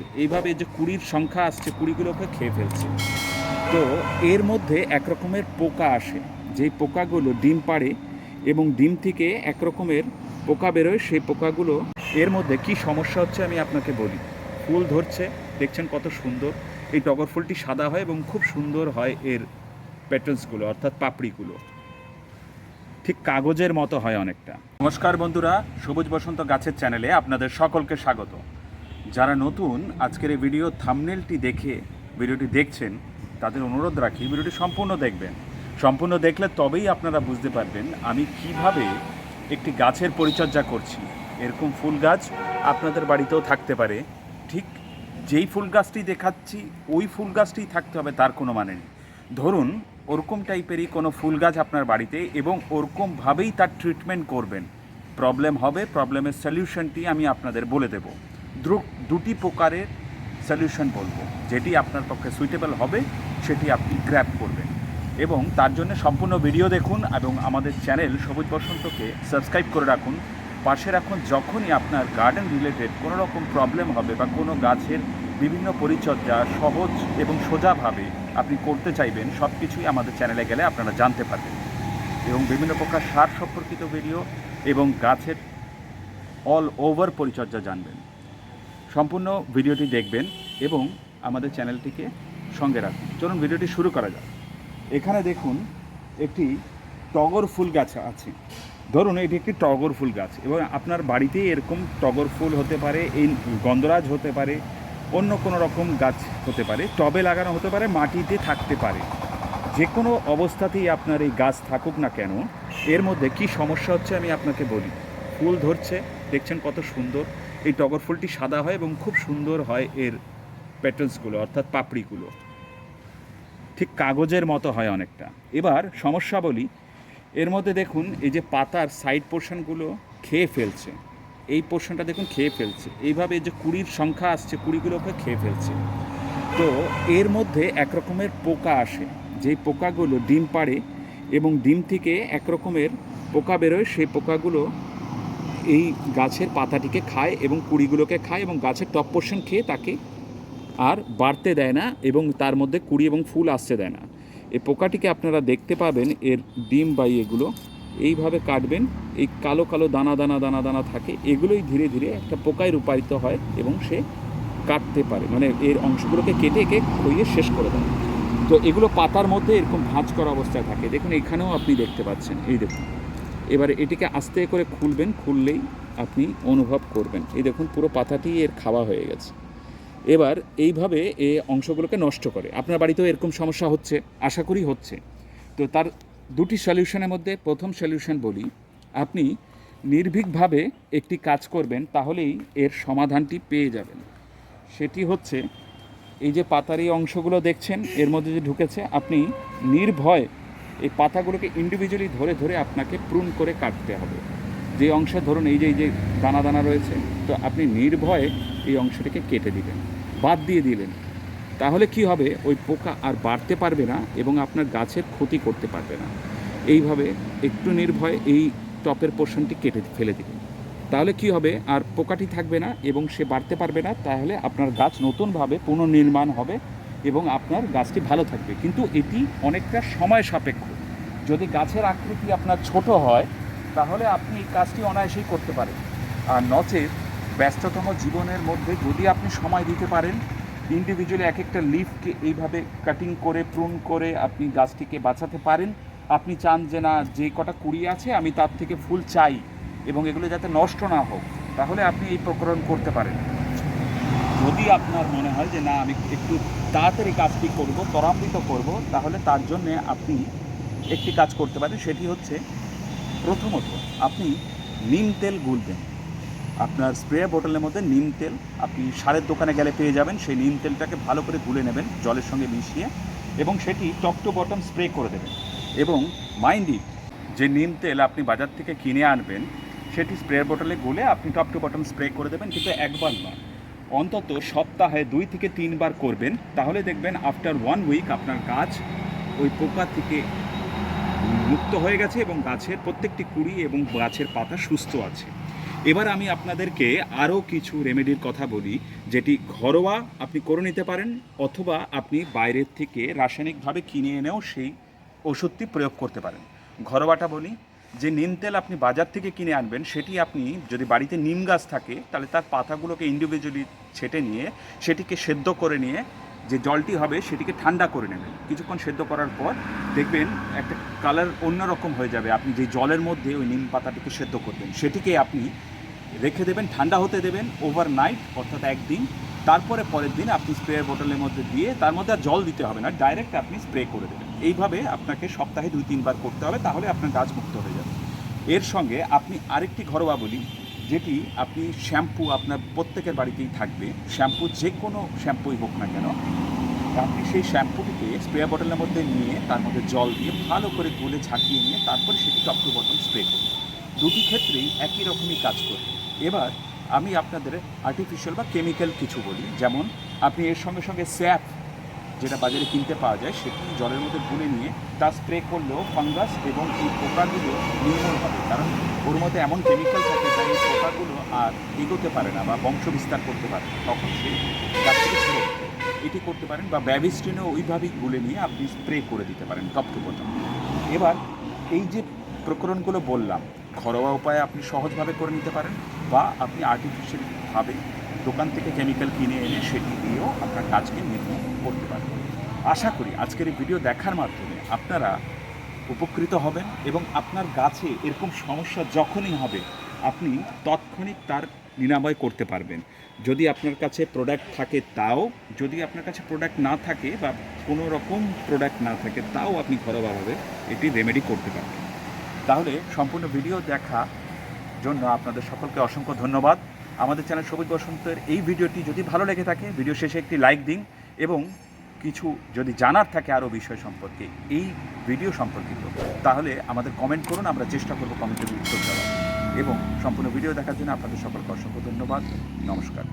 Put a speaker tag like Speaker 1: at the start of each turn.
Speaker 1: ফেলছে এইভাবে যে কুড়ির সংখ্যা আসছে, কুড়িগুলোকে খেয়ে ফেলছে। তো এর মধ্যে এক রকমের পোকা আসে। যেই পোকাগুলো ডিম পাড়ে এবং ডিম থেকে এক রকমের পোকা বেরোয়, সেই পোকাগুলো এর মধ্যে কি সমস্যা হচ্ছে আমি আপনাকে বলি। ফুল ধরছে, দেখছেন কত সুন্দর। এই টগর ফুলটি সাদা হয় এবং খুব সুন্দর হয় এর প্যাটার্নসগুলো অর্থাৎ পাপড়িগুলো। ঠিক কাগজের মতো হয় অনেকটা। নমস্কার বন্ধুরা, সবুজ বসন্ত গাছের চ্যানেলে আপনাদের সকলকে স্বাগত। যারা নতুন, আজকের এই ভিডিও থামনেলটি দেখে ভিডিওটি দেখছেন, তাদের অনুরোধ রাখি ভিডিওটি সম্পূর্ণ দেখবেন। সম্পূর্ণ দেখলে তবেই আপনারা বুঝতে পারবেন আমি কীভাবে একটি গাছের পরিচর্যা করছি। এরকম ফুল গাছ আপনাদের বাড়িতেও থাকতে পারে। ঠিক যেই ফুল গাছটি দেখাচ্ছি, ওই ফুল গাছটি থাকতে হবে, তার কোনো মানে নেই। ধরুন, ওরকম টাইপেরই কোনো ফুল গাছ আপনার বাড়িতে এবং ওরকমভাবেই তার ট্রিটমেন্ট করবেন। প্রবলেম হবে প্রবলেমের সলিউশনটি আমি আপনাদের বলে দেব। দুটি প্রকারের সলিউশন বলব। যেটি আপনার পক্ষে সুইটেবল হবে, সেটি আপনি গ্র্যাপ করবেন। এবং তার জন্য সম্পূর্ণ ভিডিও দেখুন এবং আমাদের চ্যানেল সবুজ বসন্তকে সাবস্ক্রাইব করে রাখুন। পাশে রাখুন যখনই আপনার গার্ডেন রিলেটেড কোনো রকম প্রবলেম হবে বা কোনো গাছের বিভিন্ন পরিচর্যা সহজ এবং সোজাভাবে আপনি করতে চাইবেন সব কিছুই আমাদের চ্যানেলে গেলে আপনারা জানতে পারবেন। এবং বিভিন্ন প্রকার সার সম্পর্কিত ভিডিও এবং গাছের অল ওভার পরিচর্যা জানবেন। সম্পূর্ণ ভিডিওটি দেখবেন এবং আমাদের চ্যানেলটিকে সঙ্গে রাখুন। চলুন ভিডিওটি শুরু করা যাক। এখানে দেখুন, একটি টগর ফুল গাছ আছে। ধরুন, এটি একটি টগর ফুল গাছ এবং আপনার বাড়িতেই এরকম টগর ফুল হতে পারে, এই গন্ধরাজ হতে পারে, অন্য কোনো রকম গাছ হতে পারে, টবে লাগানো হতে পারে, মাটিতে থাকতে পারে। যে কোনো অবস্থাতেই আপনার এই গাছ থাকুক না কেন, এর মধ্যে কি সমস্যা হচ্ছে আমি আপনাকে বলি। ফুল ধরছে, দেখছেন কত সুন্দর। এই টগর ফুলটি সাদা হয় এবং খুব সুন্দর হয় এর প্যাটার্নসগুলো অর্থাৎ পাপড়িগুলো। ঠিক কাগজের মতো হয় অনেকটা। এবার সমস্যা বলি, এর মধ্যে দেখুন এই যে পাতার সাইড পোর্শনগুলো খেয়ে ফেলছে। এই পোর্শনটা দেখুন খেয়ে ফেলছে। এইভাবে যে কুড়ির সংখ্যা আসছে, কুড়িগুলোকে খেয়ে ফেলছে। তো এর মধ্যে এক রকমের পোকা আসে। যেই পোকাগুলো ডিম পাড়ে এবং ডিম থেকে এক রকমের পোকা বেরোয়, সেই পোকাগুলো এই গাছের পাতাটিকে খায় এবং কুড়িগুলোকে খায় এবং গাছের টপ পোর্শন খেয়ে তাকে আর বাড়তে দেয় না এবং তার মধ্যে কুড়ি এবং ফুল আসতে দেয় না। এই পোকাটিকে আপনারা দেখতে পাবেন, এর ডিম বা এগুলো এইভাবে কাটবেন, এই কালো কালো দানা দানা দানা দানা থাকে, এগুলোই ধীরে ধীরে একটা পোকায় রূপায়িত হয় এবং সে কাটতে পারে। মানে এর অংশগুলোকে কেটে একে খইয়ে শেষ করে দেয়। তো এগুলো পাতার মধ্যে এরকম ভাঁজ করা অবস্থায় থাকে। দেখুন এখানেও আপনি দেখতে পাচ্ছেন। এই দেখুন। এবারে এটিকে আস্তে করে খুলবেন, খুললেই আপনি অনুভব করবেন। এই দেখুন, পুরো পাতাটি এর খাওয়া হয়ে গেছে। এবার এইভাবে এ অংশগুলোকে নষ্ট করে। আপনার বাড়িতেও এরকম সমস্যা হচ্ছে, আশা করি হচ্ছে। তো তার দুটি সলিউশনের মধ্যে প্রথম সলিউশন বলি, আপনি নির্ভীকভাবে একটি কাজ করবেন, তাহলেই এর সমাধানটি পেয়ে যাবেন। সেটি হচ্ছে, এই যে পাতার এই অংশগুলো দেখছেন, এর মধ্যে যে ঢুকেছে, আপনি নির্ভয় এই পাতাগুলোকে ইন্ডিভিজুয়ালি ধরে ধরে আপনাকে প্রুন করে কাটতে হবে। যে অংশে ধরুন এই যে এই যে দানা দানা রয়েছে, তো আপনি নির্ভয়ে এই অংশটিকে কেটে দিলেন বাদ দিয়ে দিলেন। তাহলে কি হবে? ওই পোকা আর বাড়তে পারবে না এবং আপনার গাছের ক্ষতি করতে পারবে না। এইভাবে একটু নির্ভয়ে এই টপের পোর্শনটি কেটে ফেলে দিলেন তাহলে কি হবে? আর পোকাটি থাকবে না এবং সে বাড়তে পারবে না, তাহলে আপনার গাছ নতুনভাবে পুনর্নির্মাণ হবে এবং আপনার গাছটি ভালো থাকবে। কিন্তু এটি অনেকটা সময় সাপেক্ষ। যদি গাছের আকৃতি আপনার ছোট হয়, তাহলে আপনি এই কাজটি অনায়াসেই করতে পারেন। আর নচেত ব্যস্ততম জীবনের মধ্যে যদি আপনি সময় দিতে পারেন ইন্ডিভিজুয়ালি এক একটা লিফকে এইভাবে কাটিং করে প্রুন করে আপনি গাছটিকে বাঁচাতে পারেন। আপনি চান যে না, যে কটা কুড়ি আছে, আমি তার থেকে ফুল চাই এবং এগুলো যাতে নষ্ট না হোক, তাহলে আপনি এই প্রকরণ করতে পারেন। যদি আপনার মনে হয় যে না, আমি একটু তাড়াতাড়ি কাজটি করব, ত্বরান্বিত করব, তাহলে তার জন্যে আপনি একটি কাজ করতে পারেন। সেটি হচ্ছে প্রথমত আপনি নিম তেল গুলবেন। আপনার স্প্রে বোতলের মধ্যে নিম তেল, আপনি সারের দোকানে গেলে পেয়ে যাবেন। সেই নিম তেলটাকে ভালো করে গুলে নেবেন, জলের সঙ্গে মিশিয়ে এবং সেটি টপ টু বটম স্প্রে করে দেবেন। এবং মাইন্ড ইট, যে নিম তেল আপনি বাজার থেকে কিনে আনবেন, সেটি স্প্রে বোতলে গুলে আপনি টপ টু বটম স্প্রে করে দেবেন, কিন্তু একবার নয়। অন্তত সপ্তাহে দুই থেকে তিনবার করবেন। তাহলে দেখবেন আফটার ওয়ান উইক আপনার গাছ ওই পোকা থেকে মুক্ত হয়ে গেছে এবং গাছের প্রত্যেকটি কুড়ি এবং গাছের পাতা সুস্থ আছে। এবার আমি আপনাদেরকে আরও কিছু রেমেডির কথা বলি, যেটি ঘরোয়া আপনি করে নিতে পারেন অথবা আপনি বাইরের থেকে রাসায়নিকভাবে কিনে এনেও সেই ওষুধটি প্রয়োগ করতে পারেন। ঘরোয়াটা বলি যে নিম তেল আপনি বাজার থেকে কিনে আনবেন, সেটি আপনি যদি বাড়িতে নিম গাছ থাকে, তাহলে তার পাতাগুলোকে ইন্ডিভিজুয়ালি ছেটে নিয়ে, সেটিকে সেদ্ধ করে নিয়ে, যে জলটি হবে সেটিকে ঠান্ডা করে নেবেন। কিছুক্ষণ সেদ্ধ করার পর দেখবেন একটা কালার অন্যরকম হয়ে যাবে। আপনি যে জলের মধ্যে ওই নিম পাতাটিকে সেদ্ধ করবেন, সেটিকে আপনি রেখে দেবেন, ঠান্ডা হতে দেবেন ওভারনাইট অর্থাৎ একদিন। তারপরে পরের দিন আপনি স্প্রে বোতলের মধ্যে দিয়ে, তার মধ্যে আর জল দিতে হবে না ডাইরেক্ট আপনি স্প্রে করে দেবেন। এইভাবে আপনাকে সপ্তাহে দুই, তিনবার করতে হবে, তাহলে আপনার গাছ মুক্ত হয়ে যাবে। এর সঙ্গে আপনি আরেকটি ঘরোয়া বলি, যেটি আপনি শ্যাম্পু আপনার প্রত্যেকের বাড়িতেই থাকবে। শ্যাম্পু যে কোনো শ্যাম্পুই হোক না কেন, আপনি সেই শ্যাম্পুটিকে স্প্রে বটলের মধ্যে নিয়ে, তার মধ্যে জল দিয়ে ভালো করে গুলে ঝাঁকিয়ে নিয়ে, তারপরে সেটি টপ টু বটল স্প্রে করুন। দুটি ক্ষেত্রেই একই রকমই কাজ করবে এবার আমি আপনাদের আর্টিফিশিয়াল বা কেমিক্যাল কিছু বলি, যেমন আপনি এর সঙ্গে সঙ্গে স্যাপ যেটা বাজারে কিনতে পাওয়া যায়, সেটি জলের মধ্যে গুলে নিয়ে তা স্প্রে করলেও ফাঙ্গাস এবং এই পোকাগুলো নির্মূল হবে। কারণ ওর মধ্যে এমন কেমিক্যাল থাকে যা এই পোকাগুলো আর এগোতে পারে না বা বংশ বিস্তার করতে পারে। তখন সে গাছ থেকে এটি করতে পারেন বা ব্যাবিস্টিনও ওইভাবেই গুলে নিয়ে আপনি স্প্রে করে দিতে পারেন টপ টু বটম এবার এই যে প্রকরণগুলো বললাম, ঘরোয়া উপায়ে আপনি সহজভাবে করে নিতে পারেন বা আপনি আর্টিফিশিয়ালভাবে দোকান থেকে কেমিক্যাল কিনে এনে সেটি দিয়েও আপনার কাজকে নির্মূল করতে পারেন আশা করি আজকের এই ভিডিও দেখার মাধ্যমে আপনারা উপকৃত হবেন এবং আপনার গাছে এরকম সমস্যা যখনই হবে, আপনি তৎক্ষণিক তার নিরাময় করতে পারবেন। যদি আপনার কাছে প্রোডাক্ট থাকে তাও, যদি আপনার কাছে প্রোডাক্ট না থাকে বা কোনো রকম প্রোডাক্ট না থাকে তাও আপনি ঘরোয়াভাবে এটি রেমেডি করতে পারবেন। তাহলে সম্পূর্ণ ভিডিও দেখা জন্য আপনাদের সকলকে অসংখ্য ধন্যবাদ। আমাদের চ্যানেল সবুজ বসন্তের এই ভিডিওটি যদি ভালো লেগে থাকে, ভিডিও শেষে একটি লাইক দিন এবং কিছু যদি জানার থাকে আরও বিষয় সম্পর্কে, এই ভিডিও সম্পর্কিত, তাহলে আমাদের কমেন্ট করুন, আমরা চেষ্টা করব কমেন্টের উত্তর দেওয়ার। এবং সম্পূর্ণ ভিডিও দেখার জন্য আপনাদের সকলকে অসংখ্য ধন্যবাদ। নমস্কার।